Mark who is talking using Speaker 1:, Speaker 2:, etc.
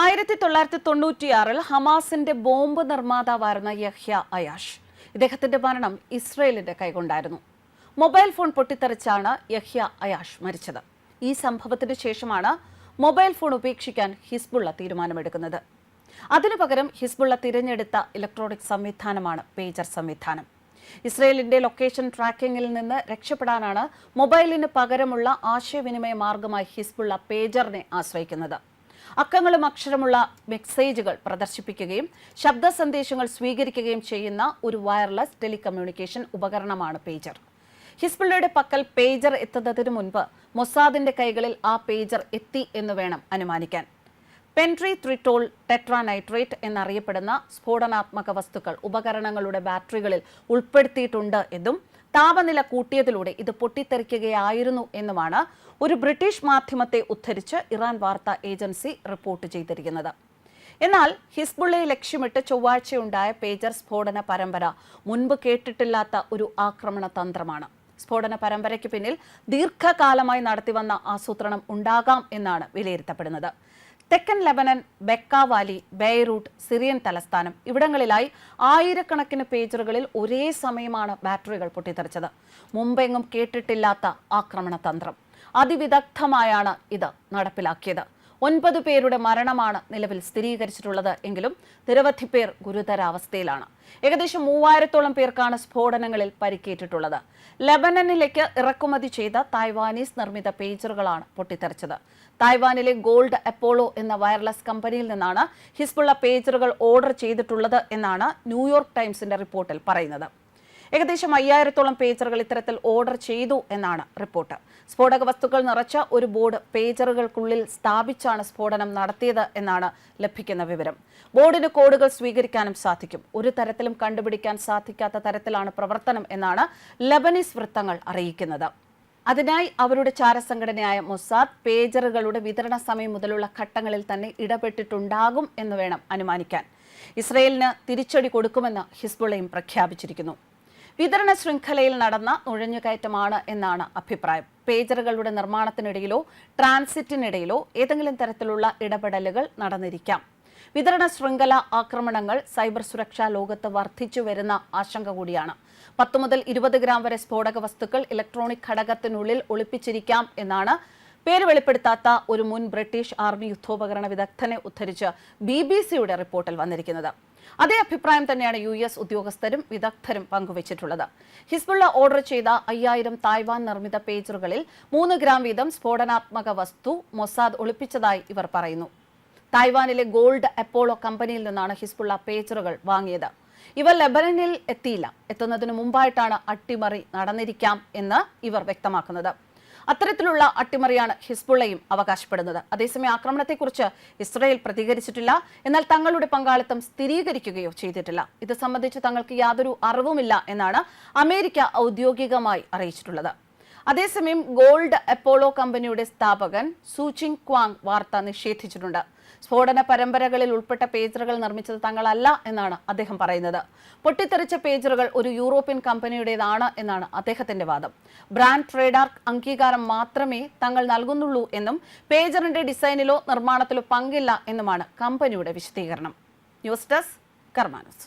Speaker 1: ആയിരത്തി തൊള്ളായിരത്തി തൊണ്ണൂറ്റിയാറിൽ ഹമാസിന്റെ ബോംബ് നിർമ്മാതാവായിരുന്ന യഹ്യ അയാഷ്. ഇദ്ദേഹത്തിന്റെ മരണം ഇസ്രയേലിന്റെ കൈകൊണ്ടായിരുന്നു. മൊബൈൽ ഫോൺ പൊട്ടിത്തെറിച്ചാണ് യഹ്യ അയാഷ് മരിച്ചത്. ഈ സംഭവത്തിന് ശേഷമാണ് മൊബൈൽ ഫോൺ ഉപേക്ഷിക്കാൻ ഹിസ്ബുള്ള തീരുമാനമെടുക്കുന്നത്. അതിനു പകരം ഹിസ്ബുള്ള തിരഞ്ഞെടുത്ത ഇലക്ട്രോണിക് സംവിധാനമാണ് പേജർ സംവിധാനം. ഇസ്രയേലിന്റെ ലൊക്കേഷൻ ട്രാക്കിംഗിൽ നിന്ന് രക്ഷപ്പെടാനാണ് മൊബൈലിന് പകരമുള്ള ആശയവിനിമയ മാർഗമായി ഹിസ്ബുള്ള പേജറിനെ ആശ്രയിക്കുന്നത്. അക്കങ്ങളും അക്ഷരമുള്ള മെസ്സേജുകൾ പ്രദർശിപ്പിക്കുകയും ശബ്ദ സന്ദേശങ്ങൾ സ്വീകരിക്കുകയും ചെയ്യുന്ന ഒരു വയർലെസ് ടെലികമ്മ്യൂണിക്കേഷൻ ഉപകരണമാണ് പേജർ ഹിസ്ബുള്ളയുടെ പക്കൽ പേജർ എത്തുന്നതിനു മുൻപ് മൊസാദിന്റെ കൈകളിൽ ആ പേജർ എത്തി എന്ന് വേണം അനുമാനിക്കാൻ. പെൻട്രി ത്രിട്ടോൾ ടെട്രാനൈട്രേറ്റ് എന്നറിയപ്പെടുന്ന സ്ഫോടനാത്മക വസ്തുക്കൾ ഉപകരണങ്ങളുടെ ബാറ്ററികളിൽ ഉൾപ്പെടുത്തിയിട്ടുണ്ട് എന്നും താപനില കൂട്ടിയതിലൂടെ ഇത് പൊട്ടിത്തെറിക്കുകയായിരുന്നു എന്നുമാണ് ഒരു ബ്രിട്ടീഷ് മാധ്യമത്തെ ഉദ്ധരിച്ച് ഇറാൻ വാർത്താ ഏജൻസി റിപ്പോർട്ട് ചെയ്തിരിക്കുന്നത്. എന്നാൽ ഹിസ്ബുള്ളയെ ലക്ഷ്യമിട്ട് ചൊവ്വാഴ്ചയുണ്ടായ പേജർ സ്ഫോടന പരമ്പര മുൻപ് കേട്ടിട്ടില്ലാത്ത ഒരു ആക്രമണ തന്ത്രമാണ്. സ്ഫോടന പരമ്പരയ്ക്ക് പിന്നിൽ ദീർഘകാലമായി നടത്തിവന്ന ആസൂത്രണം ഉണ്ടാകാം എന്നാണ് വിലയിരുത്തപ്പെടുന്നത്. തെക്കൻ Lebanon Bekaa valley Beirut Syrian തലസ്ഥാനം ഇവിടങ്ങളിലായി ആയിരക്കണക്കിന് പേജറുകളിൽ ഒരേ സമയമാണ് ബാറ്ററികൾ പൊട്ടിത്തെറിച്ചത്. മുമ്പെങ്ങും കേട്ടിട്ടില്ലാത്ത ആക്രമണ തന്ത്രം. അതിവിദഗ്ധമായാണ് ഇത് നടപ്പിലാക്കിയത്. ഒൻപത് പേരുടെ മരണമാണ് നിലവിൽ സ്ഥിരീകരിച്ചിട്ടുള്ളത്. എങ്കിലും നിരവധി പേർ ഗുരുതരാവസ്ഥയിലാണ് ഏകദേശം മൂവായിരത്തോളം പേർക്കാണ് സ്ഫോടനങ്ങളിൽ പരിക്കേറ്റിട്ടുള്ളത്. ലെബനനിലേക്ക് ഇറക്കുമതി ചെയ്ത തായ്വാനീസ് നിർമ്മിത പേജറുകളാണ് പൊട്ടിത്തെറിച്ചത്. തായ്വാനിലെ ഗോൾഡ് അപ്പോളോ എന്ന വയർലെസ് കമ്പനിയിൽ നിന്നാണ് ഹിസ്ബുള്ള പേജറുകൾ ഓർഡർ ചെയ്തിട്ടുള്ളത് എന്നാണ് ന്യൂയോർക്ക് ടൈംസിന്റെ റിപ്പോർട്ടിൽ പറയുന്നത്. ഏകദേശം അയ്യായിരത്തോളം പേജറുകൾ ഇത്തരത്തിൽ ഓർഡർ ചെയ്തു എന്നാണ് റിപ്പോർട്ട്. സ്ഫോടക വസ്തുക്കൾ നിറച്ച ഒരു ബോർഡ് പേജറുകൾക്കുള്ളിൽ സ്ഥാപിച്ചാണ് സ്ഫോടനം നടത്തിയത് എന്നാണ് ലഭിക്കുന്ന വിവരം. ബോർഡിന് കോഡുകൾ സ്വീകരിക്കാനും സാധിക്കും. ഒരു തരത്തിലും കണ്ടുപിടിക്കാൻ സാധിക്കാത്ത തരത്തിലാണ് പ്രവർത്തനം എന്നാണ് ലബനീസ് വൃത്തങ്ങൾ അറിയിക്കുന്നത്. അതിനായി അവരുടെ ചാരസംഘടനയായ മൊസാദ് പേജറുകളുടെ വിതരണ സമയം മുതലുള്ള ഘട്ടങ്ങളിൽ തന്നെ ഇടപെട്ടിട്ടുണ്ടാകും എന്ന് വേണം അനുമാനിക്കാൻ. ഇസ്രയേലിന് തിരിച്ചടി കൊടുക്കുമെന്ന് ഹിസ്ബുള്ളയും പ്രഖ്യാപിച്ചിരിക്കുന്നു. വിതരണ ശൃംഖലയിൽ നടന്ന നുഴഞ്ഞുകയറ്റമാണ് എന്നാണ് അഭിപ്രായം. പേജറുകളുടെ നിർമ്മാണത്തിനിടയിലോ ട്രാൻസിറ്റിനിടയിലോ ഏതെങ്കിലും തരത്തിലുള്ള ഇടപെടലുകൾ നടന്നിരിക്കാം. വിതരണ ശൃംഖല ആക്രമണങ്ങൾ സൈബർ സുരക്ഷാ ലോകത്ത് വർദ്ധിച്ചു വരുന്ന ആശങ്ക കൂടിയാണ്. പത്ത് മുതൽ ഇരുപത് ഗ്രാം വരെ സ്ഫോടക വസ്തുക്കൾ ഇലക്ട്രോണിക് ഘടകത്തിനുള്ളിൽ ഒളിപ്പിച്ചിരിക്കാം എന്നാണ് പേര് വെളിപ്പെടുത്താത്ത ഒരു മുൻ ബ്രിട്ടീഷ് ആർമി യുദ്ധോപകരണ വിദഗ്ധനെ ഉദ്ധരിച്ച് ബി ബി സിയുടെ റിപ്പോർട്ടിൽ വന്നിരിക്കുന്നത്. അതേ അഭിപ്രായം തന്നെയാണ് യു എസ് ഉദ്യോഗസ്ഥരും വിദഗ്ധരും പങ്കുവച്ചിട്ടുള്ളത്. ഹിസ്ബുള്ള ഓർഡർ ചെയ്ത അയ്യായിരം തായ്വാൻ നിർമ്മിത പേജറുകളിൽ മൂന്ന് ഗ്രാം വീതം സ്ഫോടനാത്മക വസ്തു മൊസാദ് ഒളിപ്പിച്ചതായി ഇവർ പറയുന്നു. തായ്വാനിലെ ഗോൾഡ് അപ്പോളോ കമ്പനിയിൽ നിന്നാണ് ഹിസ്ബുള്ള പേജറുകൾ വാങ്ങിയത്. ഇവർ ലെബനനിൽ എത്തിയില്ല. എത്തുന്നതിന് മുമ്പായിട്ടാണ് അട്ടിമറി നടന്നിരിക്കാം എന്ന് ഇവർ വ്യക്തമാക്കുന്നത്. അത്തരത്തിലുള്ള അട്ടിമറിയാണ് ഹിസ്ബുള്ളയും അവകാശപ്പെടുന്നത്. അതേസമയം ആക്രമണത്തെക്കുറിച്ച് ഇസ്രയേൽ പ്രതികരിച്ചിട്ടില്ല. എന്നാൽ തങ്ങളുടെ പങ്കാളിത്തം സ്ഥിരീകരിക്കുകയോ ചെയ്തിട്ടില്ല. ഇത് സംബന്ധിച്ച് തങ്ങൾക്ക് യാതൊരു അറിവുമില്ല എന്നാണ് അമേരിക്ക ഔദ്യോഗികമായി അറിയിച്ചിട്ടുള്ളത്. അതേസമയം ഗോൾഡ് അപ്പോളോ കമ്പനിയുടെ സ്ഥാപകൻ സൂചിങ് ക്വാങ് വാർത്ത നിഷേധിച്ചിട്ടുണ്ട്. സ്ഫോടന പരമ്പരകളിൽ ഉൾപ്പെട്ട പേജറുകൾ നിർമ്മിച്ചത് തങ്ങളല്ല എന്നാണ് അദ്ദേഹം പറയുന്നത്. പൊട്ടിത്തെറിച്ച പേജറുകൾ ഒരു യൂറോപ്യൻ കമ്പനിയുടേതാണ് എന്നാണ് അദ്ദേഹത്തിന്റെ വാദം. ബ്രാൻഡ് ട്രേഡാർക്ക് അംഗീകാരം മാത്രമേ തങ്ങൾ നൽകുന്നുള്ളൂ എന്നും പേജറിന്റെ ഡിസൈനിലോ നിർമ്മാണത്തിലോ പങ്കില്ല എന്നുമാണ് കമ്പനിയുടെ വിശദീകരണം. News desk കർമാനസ്.